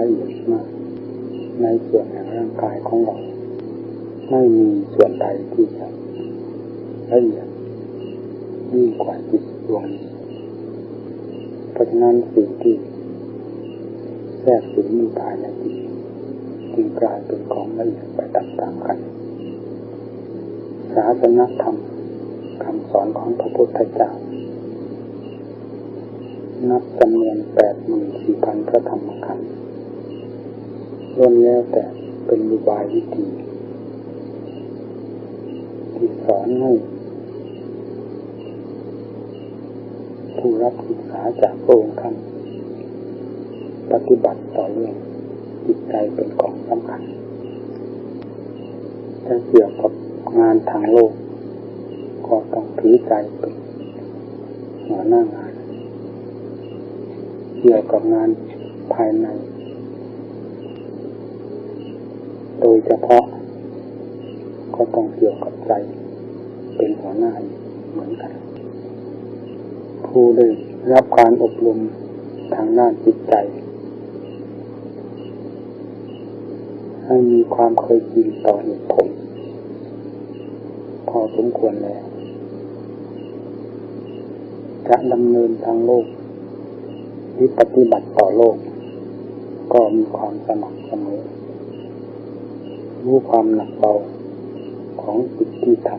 ละเอียดมากในส่วนแห่งร่างกายของเรา ไม่มีส่วนใดที่จะละเอียดยิ่งกว่าจิตดวงนี้เพราะฉะนั้นสิ่งที่แทรกสิงอยู่ภายในจิตจึงกลายเป็นของละเอียดไปตามๆกัน ศาสนธรรมคำสอนของพระพุทธเจ้านับจำนวนแปดหมื่นสี่พันพระธรรมขันธ์ ล้วนแล้วแต่เป็นอุบายวิธีที่สอนให้ผู้รับศึกษาจากพระองค์ท่านปฏิบัติต่อเรื่องจิตใจเป็นของสำคัญถ้าเกี่ยวกับงานทางโลก ก็ต้องถือใจเป็นหัวหน้างาน เกี่ยวกับงานภายใน โดยเฉพาะ ก็ต้องเกี่ยวกับใจ เป็นหัวหน้าเหมือนกัน ผู้ได้รับการอบรมทางด้านจิตใจ ให้มีความเคยชินต่อเหตุผลพอสมควรแล้วจะดำเนินทางโลกหรือปฏิบัติต่อโลก ก็มีความสมัครเสมอ รู้ความหนักเบาของจิตที่ท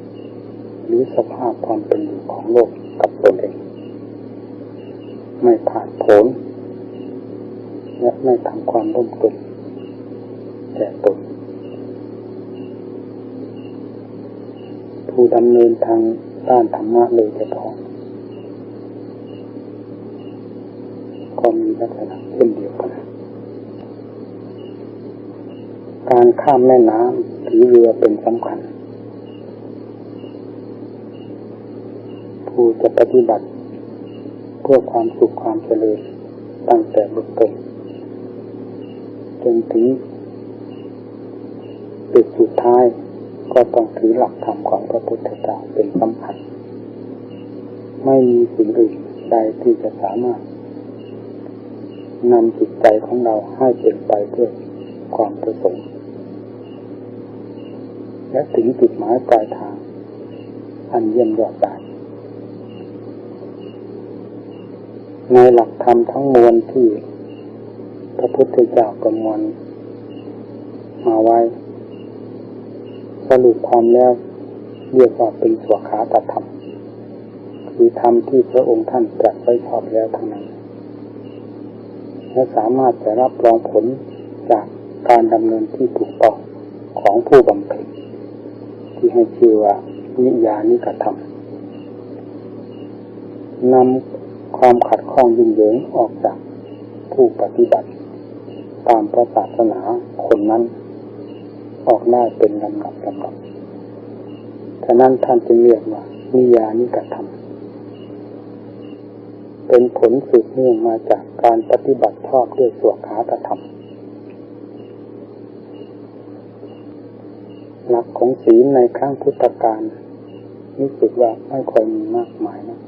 ำหรือสภาพความเป็นอยู่ของโลกกับตนเอง ไม่ผ่านผลและไม่ทำความร่มตุนแก่ตนผู้ดำเนินทางด้านธรรมะเลยเฉพาะก็มีลักษณะเช่นเดียวกัน การข้ามแม่น้ำถือเรือเป็นสำคัญ ผู้จะปฏิบัติ เพื่อความสุขความเจริญตั้งแต่บุต้นจนถึงจุดสุดท้ายก็ต้องถือหลักธรรมของพระพุทธเจ้าเป็นสำคัญ ไม่มีสิ่งอื่นใดที่จะสามารถนำจิตใจของเราให้เป็นไปเพื่อความประสงค์ และถึงจุดหมายปลายทาง อันเยี่ยมยอดได้ในหลักธรรมทั้งมวลที่พระพุทธเจ้าประมวลมาไว้ สรุปความแล้วเรียกว่าเป็นสวขาตธรรม คือธรรมที่พระองค์ท่านตรัสไว้ชอบแล้วทั้งนั้น และสามารถจะรับรองผลจากการดำเนินที่ถูกต้องของผู้บำเพ็ญ ที่ให้ชื่อว่านิยานิกธรรมนำความขัดข้องยุ่งเหยิงออกจากผู้ปฏิบัติ ตามพระศาสนาคนนั้น ออกได้เป็นลำดับลำดับฉะนั้นท่านจึงเรียกว่า นิยานิกธรรมเป็นผลสืบเนื่องมาจากการปฏิบัติชอบด้วยสวขาตธรรม หลักของศีลในครั้งพุทธกาลรู้สึกว่าไม่ค่อยมีมากมายนะ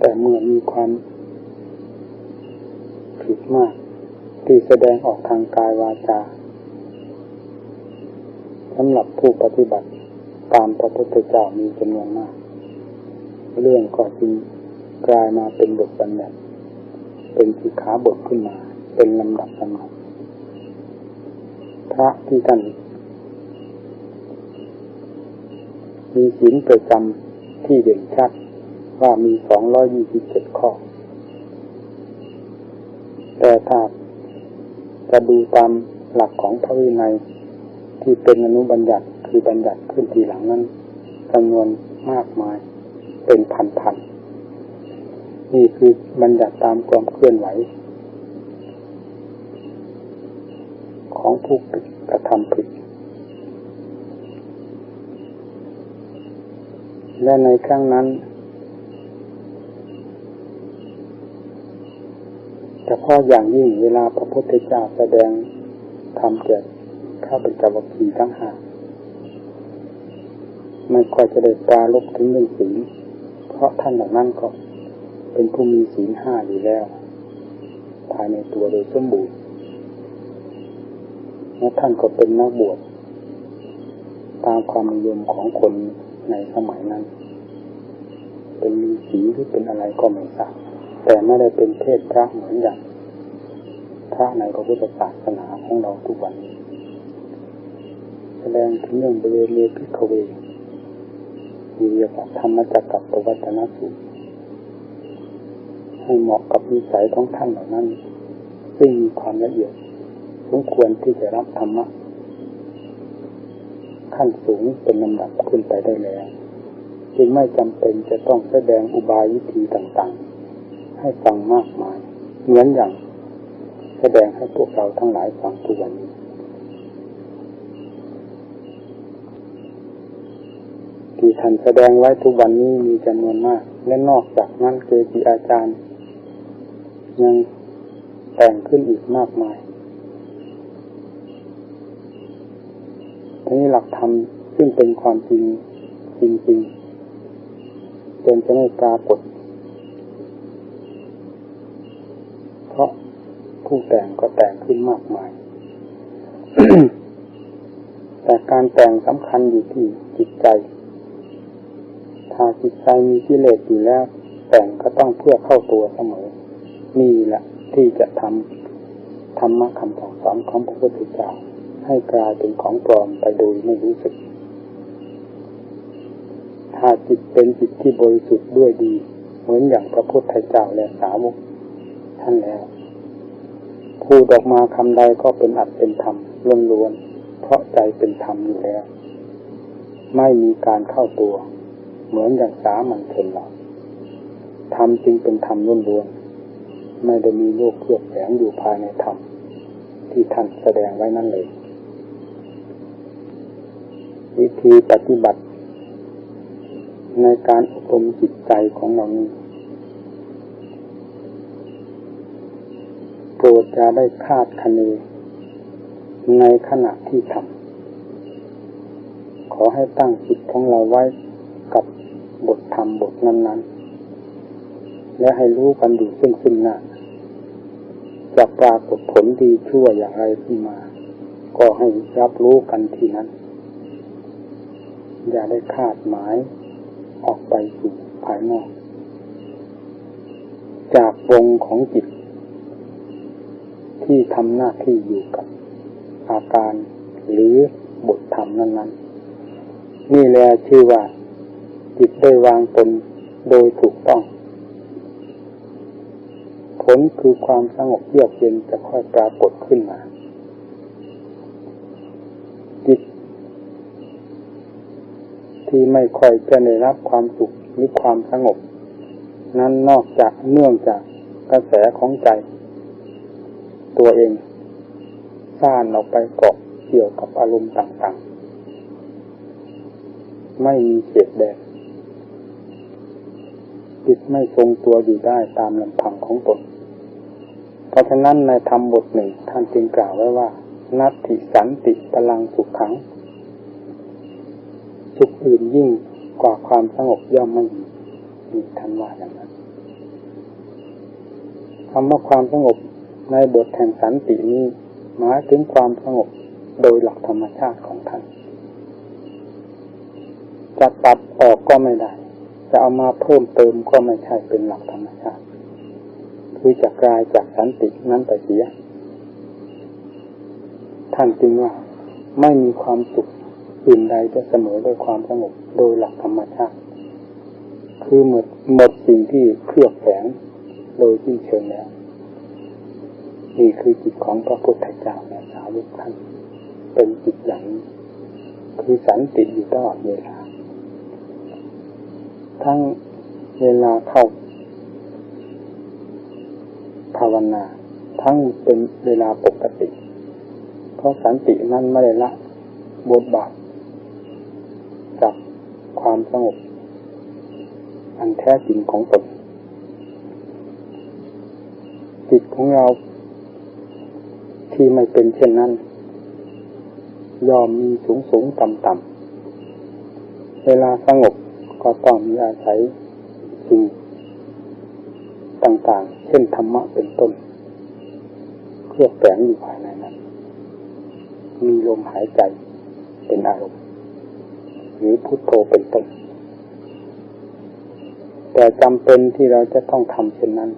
แต่เมื่อมีความผิดมาก ที่แสดงออกทางกายวาจาสำหรับผู้ปฏิบัติตามพระพุทธเจ้ามีจำนวนมาก เรื่องก็จึงกลายมาเป็นบทบัญญัติเป็นสิขาบทขึ้นมา เป็นลำดับลำดับ ระที่ท่านมีศีลประจำที่เด่นชัดว่ามีสองร้อยยี่สิบเจ็ดข้อ แต่ถ้าจะดูตามหลักของพระวินัยที่เป็นอนุบัญญัติคือบัญญัติขึ้นทีหลังนั้นจำนวนมากมายเป็นพันๆนี่คือบัญญัติตามความเคลื่อนไหว ของผู้ กระทำผิด และในครั้งนั้นเฉพาะอย่างยิ่งเวลาพระพุทธเจ้าแสดงธรรมแก่ข้าพเป็นจวัคคีทั้งห้าไม่ค่อยจะได้ปราลบถึงเรื่องศีลเพราะท่านเหล่านั้นก็เป็นผู้มีศีลห้าอยู่แล้ว ภายในตัวโดยสมบูรณ์ และท่านก็เป็นนักบวชตามความนิยมของคนในสมัยนั้น เป็นมีสีหรือเป็นอะไรก็ไม่ทราบแต่ไม่ได้เป็นเพศพระเหมือนอย่างพระในพระพุทธศาสนาของเราทุกวันนี้แสดงถึงเรื่องบริเวณพิกเวมีเรียกว่าธรรมจักกับวัฒนสูตรให้เหมาะกับนิสัยของท่านเหล่านั้น ซึ่งมีความละเอียด สมควรที่จะรับธรรมะขั้นสูงเป็นลำดับขึ้นไปได้แล้ว จึงไม่จำเป็นจะต้องแสดงอุบายวิธีต่างๆ ให้ฟังมากมาย เหมือนอย่างแสดงให้พวกเราทั้งหลายฟังทุกวันนี้ที่ท่านแสดงไว้ทุกวันนี้มีจำนวนมาก และนอกจากนั้นเกจิอาจารย์ ยังแต่งขึ้นอีกมากมาย นี้หลักธรรมซึ่งเป็นความจริงจริงๆจนจะไม่ปรากฏ เพราะผู้แต่งก็แต่งขึ้นมากมาย แต่การแต่งสำคัญอยู่ที่จิตใจ ถ้าจิตใจมีกิเลสอยู่แล้ว แต่งก็ต้องเพื่อเข้าตัวเสมอ นี่แหละที่จะทำธรรมะคำสอนของพระพุทธเจ้า ให้กลายเป็นของปลอมไปโดยไม่รู้สึก ถ้าจิตเป็นจิตที่บริสุทธิ์ด้วยดี เหมือนอย่างพระพุทธเจ้าและสาวกท่านแล้วพูดออกมาคำใดก็เป็นอัดเป็นธรรมล้วนๆเพราะใจเป็นธรรมอยู่แล้ว ไม่มีการเข้าตัว เหมือนอย่างสามัญชนเราธรรมจึงเป็นธรรมล้วนๆไม่ได้มีโลกเคลือบแฝงอยู่ภายในธรรมที่ท่านแสดงไว้นั่นเลย วิธีปฏิบัติ ในการอบรมจิตใจของเรานี้โปรดจะได้คาดคะเนในขณะที่ทำขอให้ตั้งจิตของเราไว้กับบทธรรมบทนั้นๆ และให้รู้กันอยู่ซึ่งซึ่งหน้าจะปรากฏผลดีชั่วอย่างไรขึ้นมา ก็ให้รับรู้กันทีนั้น อย่าได้คาดหมายออกไปสู่ภายนอก จากวงของจิต ที่ทำหน้าที่อยู่กับ อาการหรือบทธรรมนั้น ๆ นี่แหละชื่อว่า จิตได้วางตนโดยถูกต้อง ผลคือความสงบเยือกเย็นจะค่อยปรากฏขึ้นมา ที่ไม่ค่อยจะได้รับความสุขหรือความสงบ นั้นนอกจากเนื่องจากกระแสของใจ ตัวเองซ่านออกไปเกาะเกี่ยวกับอารมณ์ต่างๆ ไม่มีเขตแดนจิตไม่ทรงตัวอยู่ได้ตามลำพังของตน เพราะฉะนั้นในธรรมบทหนึ่งท่านจึงกล่าวไว้ว่า นัตติสันติพลังสุขขัง สุขอื่นยิ่งกว่าความสงบย่อมไม่มีมีท่านว่าอย่างนั้นคำว่าความสงบในบทแห่งสันตินี้หมายถึงความสงบโดยหลักธรรมชาติของท่านจะตัดออกก็ไม่ได้ จะเอามาเพิ่มเติมก็ไม่ใช่เป็นหลักธรรมชาติ คือจะกลายจากสันตินั้นไปเสีย ท่านจึงว่าไม่มีความสุข อื่นใดจะเสมอด้วยความสงบโดยหลักธรรมชาติ คือหมดหมดสิ่งที่เครือบแฝงโดยที่เชิงแล้วนี่คือจิตของพระพุทธเจ้าและสาวกท่านเป็นจิตอย่างคือสันติอยู่ตลอดเวลา ทั้งเวลาเข้าภาวนา ทั้งเป็นเวลาปกติ เพราะสันตินั้นไม่ได้ละบทบาท ความสงบ อันแท้จริงของตนจิตของเรา ที่ไม่เป็นเช่นนั้น ยอมมีสูงสูงต่ำต่ำเวลาสงบก็ต้องมีอาศัยสิ่งต่างๆ เช่นธรรมะเป็นต้นเคลือบแฝงอยู่ภายในนั้น มีลมหายใจเป็นอารมณ์ หรือพุทโธเป็นต้นแต่จำเป็นที่เราจะต้องทำเช่นนั้น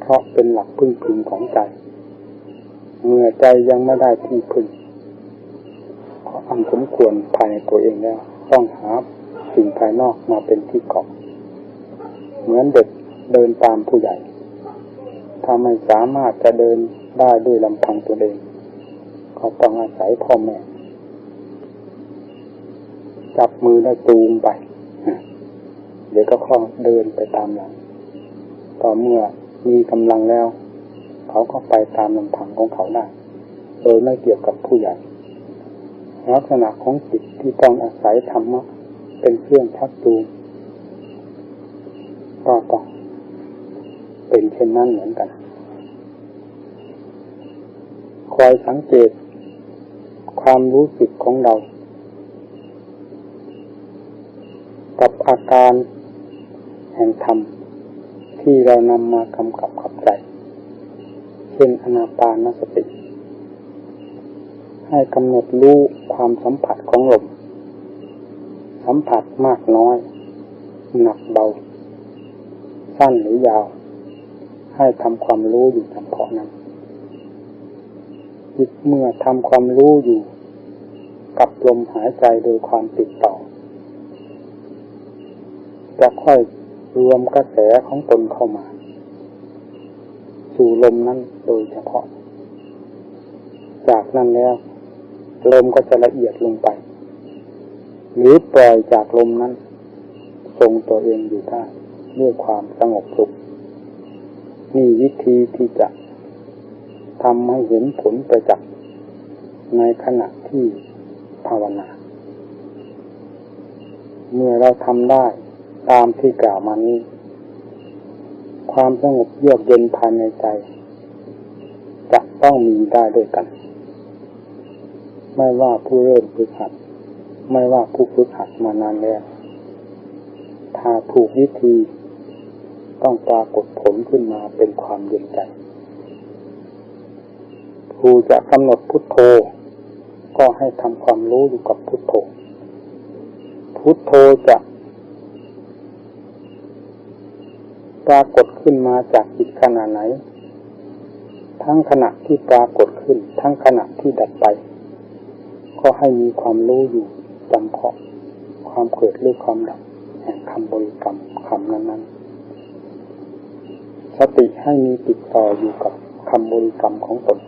เพราะเป็นหลักพึ่งพิงของใจ เมื่อใจยังไม่ได้ที่พึ่งขออันสมควรภายในตัวเองแล้ว ต้องหาสิ่งภายนอกมาเป็นที่เกาะเหมือนเด็กเดินตามผู้ใหญ่ ถ้าไม่สามารถจะเดินได้ด้วยลำพังตัวเอง ก็ต้องอาศัยพ่อแม่ จับมือแล้วจูงไป เดี๋ยวก็ค่อยเดินไปตามหลังต่อเมื่อมีกำลังแล้ว เขาก็ไปตามลำพังของเขาได้ โดยไม่เกี่ยวกับผู้ใหญ่ ลักษณะของจิตที่ต้องอาศัยธรรมะเป็นเครื่องชักจูงก็ต้องเป็นเช่นนั้นเหมือนกัน คอยสังเกตความรู้สึกของเรา กับอาการแห่งธรรมที่เรานำมากำกับขับใจ เช่นอนาปานสติ ให้กำหนดรู้ความสัมผัสของลม สัมผัสมากน้อย หนักเบา สั้นหรือยาว ให้ทำความรู้อยู่เฉพาะนั้นจิตเมื่อทำความรู้อยู่ กับลมหายใจโดยความติดต่อ จะค่อยรวมกระแสของตนเข้ามา สู่ลมนั้นโดยเฉพาะ จากนั้นแล้ว ลมก็จะละเอียดลงไป หรือปล่อยจากลมนั้น ทรงตัวเองอยู่ได้ด้วยความสงบสุขนี่วิธีที่จะทำให้เห็นผลประจักษ์ในขณะที่ภาวนา เมื่อเราทำได้ ตามที่กล่าวมานี้ ความสงบเยือกเย็นภายในใจ จะต้องมีได้ด้วยกัน ไม่ว่าผู้เริ่มฝึกหัด ไม่ว่าผู้ฝึกหัดมานานแล้ว ถ้าถูกวิธีต้องปรากฏผลขึ้นมาเป็นความเย็นใจครูจะกำหนดพุทโธ ก็ให้ทำความรู้อยู่กับพุทโธ พุทโธจะ ปรากฏขึ้นมาจากจิตขณะไหน ทั้งขณะที่ปรากฏขึ้น ทั้งขณะที่ดับไป ก็ให้มีความรู้อยู่จำเพาะความเกิดหรือความดับแห่งคำบริกรรมคำนั้นๆ สติให้มีติดต่ออยู่กับคำบริกรรมของตน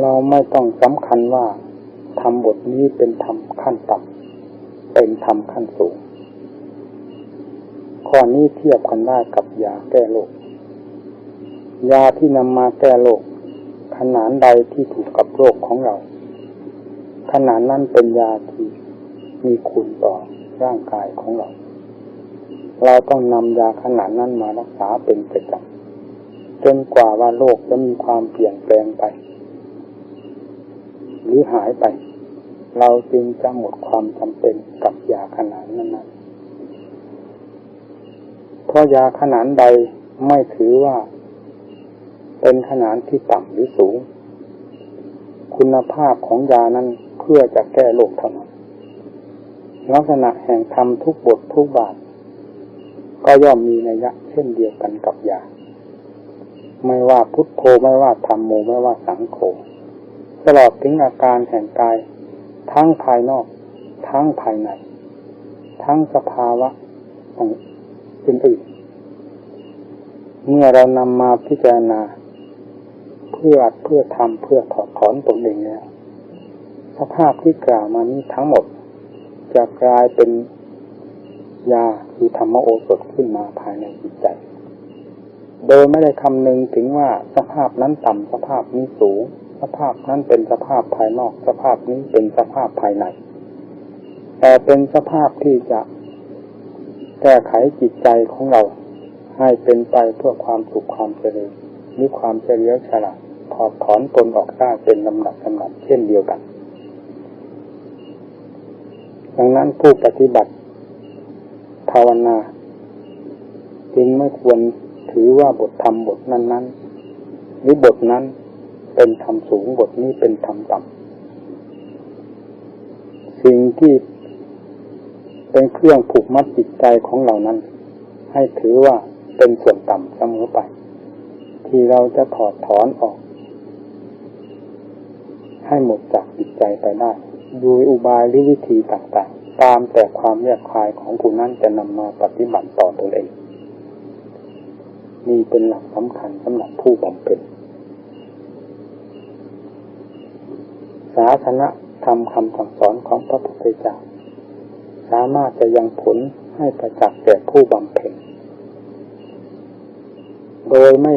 เราไม่ต้องสำคัญว่าทำบทนี้เป็นธรรมขั้นต่ำเป็นธรรมขั้นสูง ข้อนี้เทียบกันได้กับยาแก้โรค ยาที่นำมาแก้โรคขนาดใดที่ถูกกับโรคของเรา ขนาดนั้นเป็นยาที่มีคุณต่อร่างกายของเรา เราต้องนำยาขนาดนั้นมารักษาเป็นประจำจนกว่าว่าโรคจะมีความเปลี่ยนแปลงไป หรือหายไป เราจึงจะหมดความจำเป็นกับยาขนาดนั้นนะเพ ราะยาขนาดใดไม่ถือว่า เป็นขนาดที่ต่ำหรือสูง คุณภาพของยานั้นเพื่อจะแก้โรคเท่านั้นลักษณะแห่งธรรมทุกบททุกบาท ก็ย่อมมีนัยยะเช่นเดียวกันกับยา ไม่ว่าพุทโธไม่ว่าธรรมโมไม่ว่าสังโฆตลอดถึงอาการแห่งกาย ทั้งภายนอก ทั้งภายใน ทั้งสภาวะ อื่นเมื่อเรานำมาพิจารณา เพื่อเพื่อทำเพื่อถอดถอนตนเองแล้วสภาพที่กล่าวมานี้ทั้งหมด จะกลายเป็นยาคือธรรมโอสถขึ้นมาภายในจิตใจ โดยไม่ได้คำนึงถึงว่าสภาพนั้นต่ำสภาพนี้สูง สภาพนั้นเป็นสภาพภายนอก สภาพนี้เป็นสภาพภายใน แต่เป็นสภาพที่จะ แก้ไขจิตใจของเรา ให้เป็นไปเพื่อความสุขความเจริญมีความเฉลียวฉลาดถอดถอนตนออกได้เป็นลำดับลำดับเช่นเดียวกัน ดังนั้นผู้ปฏิบัติ ภาวนาจึงไม่ควรถือว่าบทธรรมบทนั้นๆหรือบทนั้นเป็นธรรมสูงบทนี้เป็นธรรมต่ำสิ่งที่ เป็นเครื่องผูกมัดจิตใจของเรานั้น ให้ถือว่าเป็นส่วนต่ำเสมอไป ที่เราจะถอดถอนออก ให้หมดจากจิตใจไปได้โดยอุบายหรือวิธีต่างๆ ตามแต่ความแยกคายของผู้นั้นจะนำมาปฏิบัติต่อตนเองนี่เป็นหลักสำคัญสำหรับผู้บำเพ็ญศาสนาธรรมคำสั่งสอนของพระพุทธเจ้าามารถจะยังผลให้ประจักษ์แก่ผู้บำเพ็ญ โดยไม่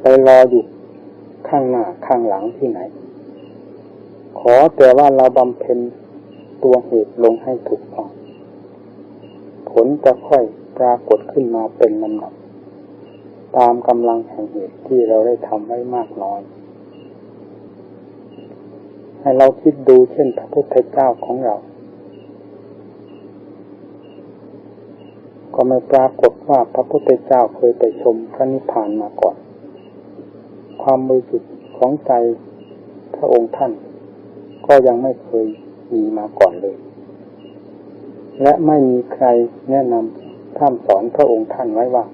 ไปรออยู่ข้างหน้าข้างหลังที่ไหน ขอแต่ว่าเราบำเพ็ญตัวเหตุลงให้ถูกต้อง ผลจะค่อยปรากฏขึ้นมาเป็นลำดับตามกำลังแห่งเหตุที่เราได้ทำไว้มากน้อย ให้เราคิดดูเช่นพระพุทธเจ้าของเรา ก็ไม่ปรากฏว่าพระพุทธเจ้าเคยไปชมพระนิพพานมาก่อน ความบริสุทธิ์ของใจพระองค์ท่าน ก็ยังไม่เคยมีมาก่อนเลย และไม่มีใครแนะนำท่ามสอนพระองค์ท่านไว้ว่า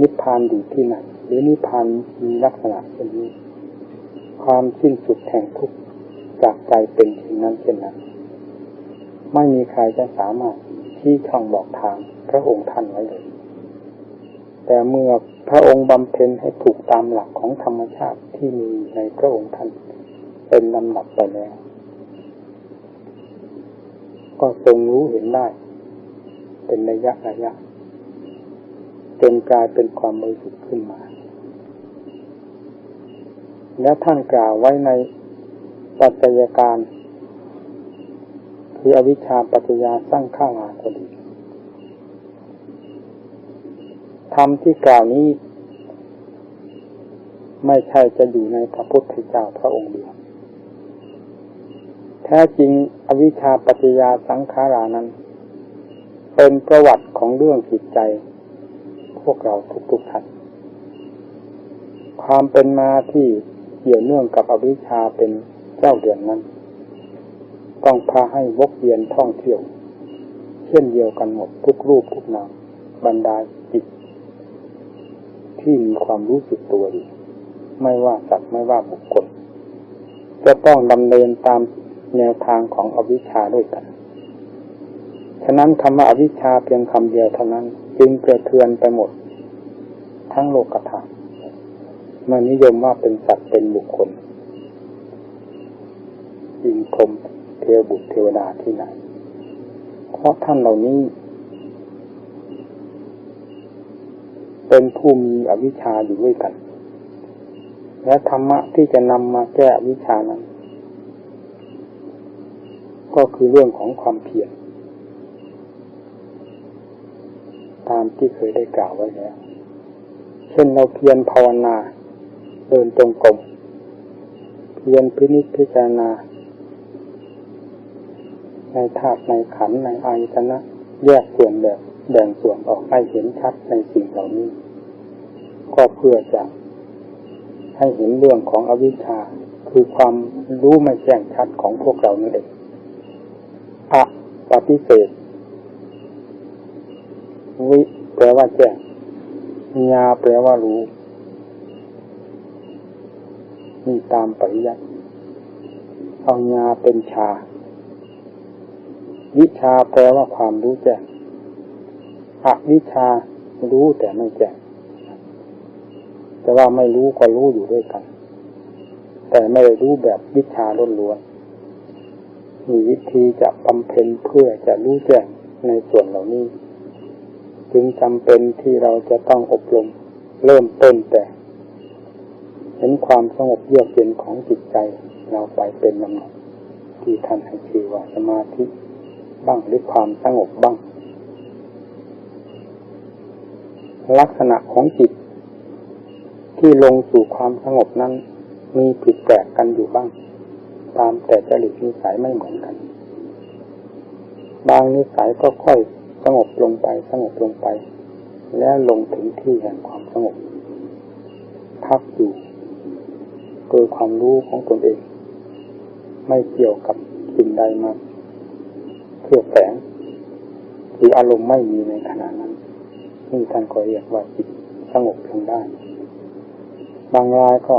นิพพานอยู่ที่ไหนหรือนิพพานมีลักษณะเช่นนี้ ความสิ้นสุดแห่งทุกข์จากใจเป็นเช่นนั้นเช่นนั้น ไม่มีใครจะสามารถที่ช่องบอกทางพระองค์ท่านไว้เลย แต่เมื่อพระองค์บำเพ็ญให้ถูกตามหลักของธรรมชาติที่มีในพระองค์ท่านเป็นลำดับไปแล้ว ก็ทรงรู้เห็นได้ เป็นระยะระยะจนกลายเป็นความบริสุทธิ์ขึ้นมา และท่านกล่าวไว้ในปัจจัยการคืออวิชชาปัจจยาสร้างข้าวาก็ดีธรรมที่กล่าวนี้ ไม่ใช่จะอยู่ในพระพุทธเจ้าพระองค์เดียว แท้จริงอวิชชาปัจจยาสังขารานั้น เป็นประวัติของเรื่องจิตใจ พวกเราทุกๆท่านความเป็นมาที่ กี่ยวเนื่องกับอวิชชาเป็นเจ้าเดือนนั้น ต้องพาให้วกเวียนท่องเที่ยว เช่นเดียวกันหมดทุกรูปทุกนามบรรดาจิต ที่มีความรู้สึกตัวดีไม่ว่าสัตว์ไม่ว่าบุคคล จะต้องดำเนินตามแนวทางของอวิชชาด้วยกัน ฉะนั้นคำว่าอวิชชาเพียงคำเดียวเท่านั้น จึงกระเทือนไปหมด ทั้งโลกธาตุ มานิยมว่าเป็นสัตว์เป็นบุคคลยิงคมเทวบุตรเทวดาที่ไหน เพราะท่านเหล่านี้ เป็นผู้มีอวิชชาอยู่ด้วยกัน และธรรมะที่จะนำมาแก้อวิชชานั้น ก็คือเรื่องของความเพียรตามที่เคยได้กล่าวไว้แล้ว เช่นเราเพียรภาวนา เดินตรงกรมเพียรพินิจพิจารณา ในธาตุในขันในอายตนะ แยกส่วนแบบแบ่งส่วนออกให้เห็นชัดในสิ่งเหล่านี้ ก็เพื่อจะให้เห็นเรื่องของอวิชชาคือความรู้ไม่แจ้งชัดของพวกเรานั่นเองอะปฏิเสธวิแปลว่าแจ้งญาแปลว่ารู้ นี่ตามปริยัติเอาญาเป็นชา วิชาแปลว่าความรู้แจ้งอวิชารู้แต่ไม่แจ้งแต่ว่าไม่รู้ก็รู้อยู่ด้วยกัน แต่ไม่ได้รู้แบบวิชาล้วนๆมีวิธีจะบำเพ็ญเพื่อจะรู้แจ้งในส่วนเหล่านี้ จึงจำเป็นที่เราจะต้องอบรมเริ่มต้นแต่ เห็นความสงบเยือกเย็นของจิตใจเราไปเป็นลำดับที่ท่านให้ชื่อว่าสมาธิบ้างหรือความสงบบ้าง ลักษณะของจิต ที่ลงสู่ความสงบนั้น มีผิดแปลกกันอยู่บ้าง ตามแต่จริตนิสัยไม่เหมือนกัน บางนิสัยก็ค่อยสงบลงไปสงบลงไป แล้วลงถึงที่แห่งความสงบพักอยู่ โดยความรู้ของตนเอง ไม่เกี่ยวกับสิ่งใดมาเพื่อแฝงหรืออารมณ์ไม่มีในขณะนั้นนี่ท่านก็เรียกว่าจิตสงบลงได้ บางรายก็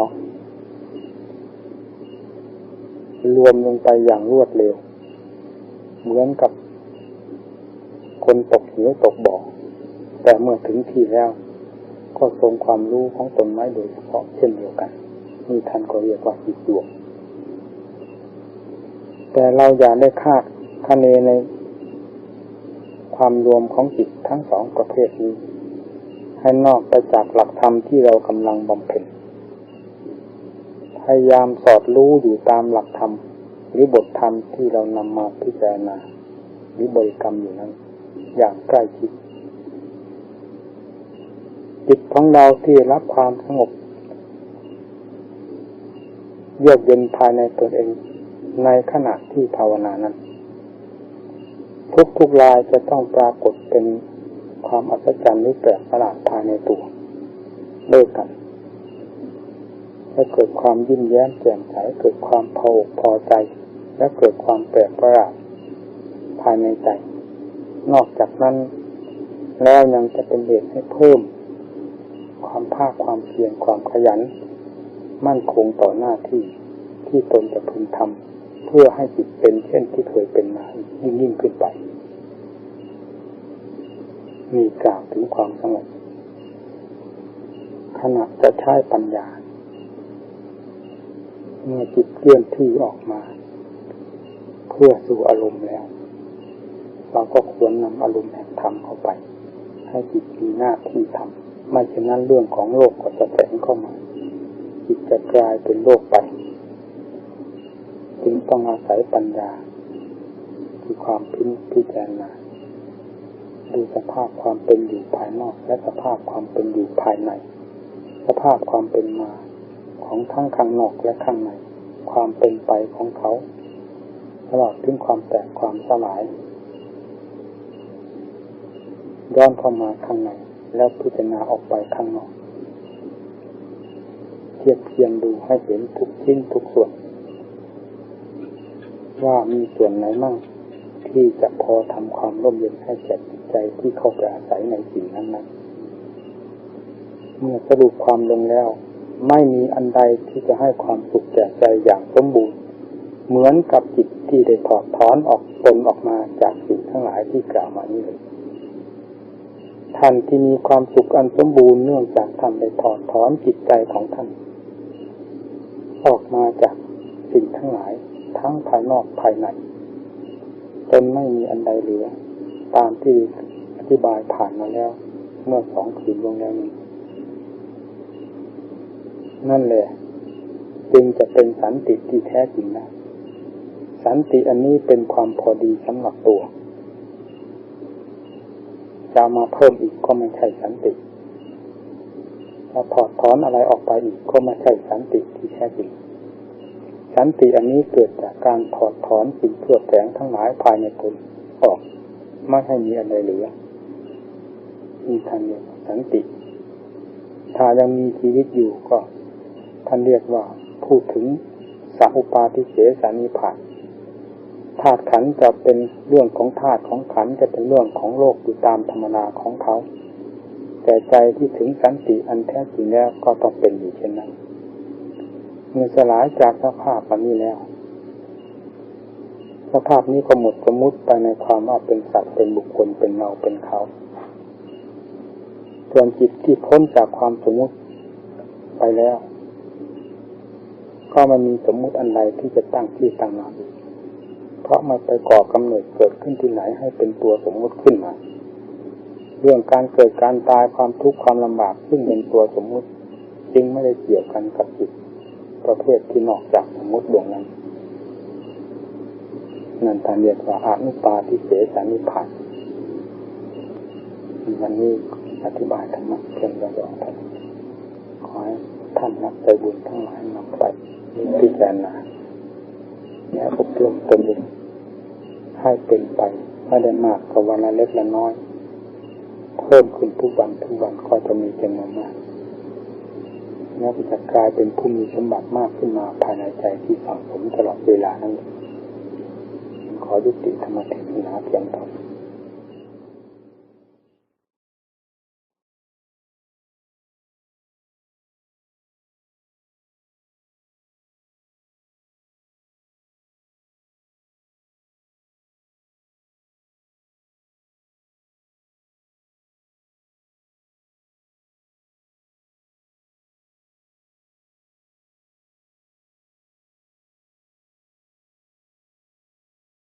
รวมลงไปอย่างรวดเร็ว เหมือนกับคนตกเหวตกบ่อแต่เมื่อถึงที่แล้ว ก็ทรงความรู้ของตนไม้โดยเฉพาะเช่นเดียวกัน นี่ท่านก็เรียกว่าจิตดวง แต่เราอย่าได้คาดคะเนในความรวมของจิตทั้งสองประเภทนี้ ให้นอกไปจากหลักธรรมที่เรากำลังบำเพ็ญพยายามสอดรู้อยู่ตามหลักธรรมหรือบทธรรมที่เรานำมาพิจารณาหรือบริกรรมอยู่นั้น อย่างใกล้ชิดจิตของเราที่รับความสงบ เยือกเย็นภายในตนเองในขณะที่ภาวนานั้น ทุกทุกลายจะต้องปรากฏเป็นความอัศจรรย์หรือแปลกประหลาดภายในตัวด้วยกันและเกิดความยิ้มแย้มแจ่มใสเกิดความพอกพอใจ และเกิดความแปลกประหลาดภายในใจ นอกจากนั้น แล้วยังจะเป็นเหตุให้เพิ่ม ความภาคความเพียรความขยัน มั่นคงต่อหน้าที่ที่ตนจะพึงทำเพื่อให้จิตเป็นเช่นที่เคยเป็นมายิ่งยิ่งขึ้นไปมีกล่าวถึงความสงบขณะจะใช้ปัญญา เมื่อจิตเคลื่อนที่ออกมา เพื่อสู่อารมณ์แล้ว เราก็ควรนำอารมณ์แห่งธรรมเข้าไป ให้จิตมีหน้าที่ทำไม่เช่นนั้นเรื่องของโลกก็จะแฝงเข้ามา จิตจะกลายเป็นโลกไป จึงต้องอาศัยปัญญา คือความพินพิจารณาดูสภาพความเป็นอยู่ภายนอก และสภาพความเป็นอยู่ภายใน สภาพความเป็นมาของทั้งข้างนอกและข้างใน ความเป็นไปของเขาตลอดถึงความแตกความสลายย้อนเข้ามาข้างในแล้วพิจารณาออกไปข้างนอก ทียบเทียงดูให้เห็นทุกชิ้นทุกส่วน ว่ามีส่วนไหนมั่งที่จะพอทำความร่มเย็นให้แก่จิตใจที่เข้าไปอาศัยในสิ่งนั้นนั้นเมื่อสรุปความลงแล้ว ไม่มีอันใดที่จะให้ความสุขแก่ใจอย่างสมบูรณ์ เหมือนกับจิตที่ได้ถอดถอนออกตนออกมาจากสิ่งทั้งหลายที่กล่าวมานี้เลยท่านที่มีความสุขอันสมบูรณ์เนื่องจากท่านได้ถอดถอนจิตใจของท่าน ออกมาจากสิ่งทั้งหลาย ทั้งภายนอกภายในจนไม่มีอันใดเหลือ ตามที่อธิบายผ่านมาแล้ว เมื่อสองคืนลงแล้วนี้นั่นแหละจึงจะเป็นสันติที่แท้จริงนะ สันติอันนี้เป็นความพอดีสำหรับตัวจะมาเพิ่มอีกก็ไม่ใช่สันติ จะถอดถอนอะไรออกไปอีกก็ไม่ใช่สันติที่แท้จริง สันติอันนี้เกิดจากการถอดถอนสิ่งเพื่อแฝงทั้งหลายภายในตนออกไม่ให้มีอะไรเหลือมีทางเดียวสันติ ถ้ายังมีชีวิตอยู่ก็ท่านเรียกว่าพูดถึงสัพปาทิเสสานิพานธาตุขันจะเป็นเรื่องของธาตุของขันจะเป็นเรื่องของโลกอยู่ตามธรรมนาของเขา แต่ใจที่ถึงสันติอันแท้จริงแล้วก็ต้องเป็นอยู่เช่นนั้นเมื่อสลายจากสภาพอันนี้แล้วสภาพนี้ก็หมดสมมุติไปในความว่าเป็นสัตว์เป็นบุคคลเป็นเราเป็นเขาส่วนจิตที่พ้นจากความสมมุติไปแล้ว ก็มันมีสมมุติอันใดที่จะตั้งที่ตั้งมาอีกเพราะมันไปก่อกำเนิดเกิดขึ้นที่ไหนให้เป็นตัวสมมติขึ้นมา เรื่องการเกิดการตายความทุกข์ความลำบากซึ่งเป็นตัวสมมุติ จึงไม่ได้เกี่ยวกันกับจิตประเภทที่นอกจากสมมติดวงนั้นนั่นทานเรียกว่าอานุปาทิเสสานิพานวันนี้อธิบายธรรมะเพียงย่อๆท่านขอให้ท่านนักใจบุญทั้งหลายนำไปพิจารณาและอบรมตนเองให้เป็นไปไม่ได้มากกับวันละเล็กละน้อย เพิ่มขึ้นทุกวันทุกวันก็จะมีจำนวนมากแล้วจะกลายเป็นผู้มีสมบัติมากขึ้นมาภายในใจที่สังสมตลอดเวลานั้นขอยุติธรรมเทศนาเพียงเท่านี้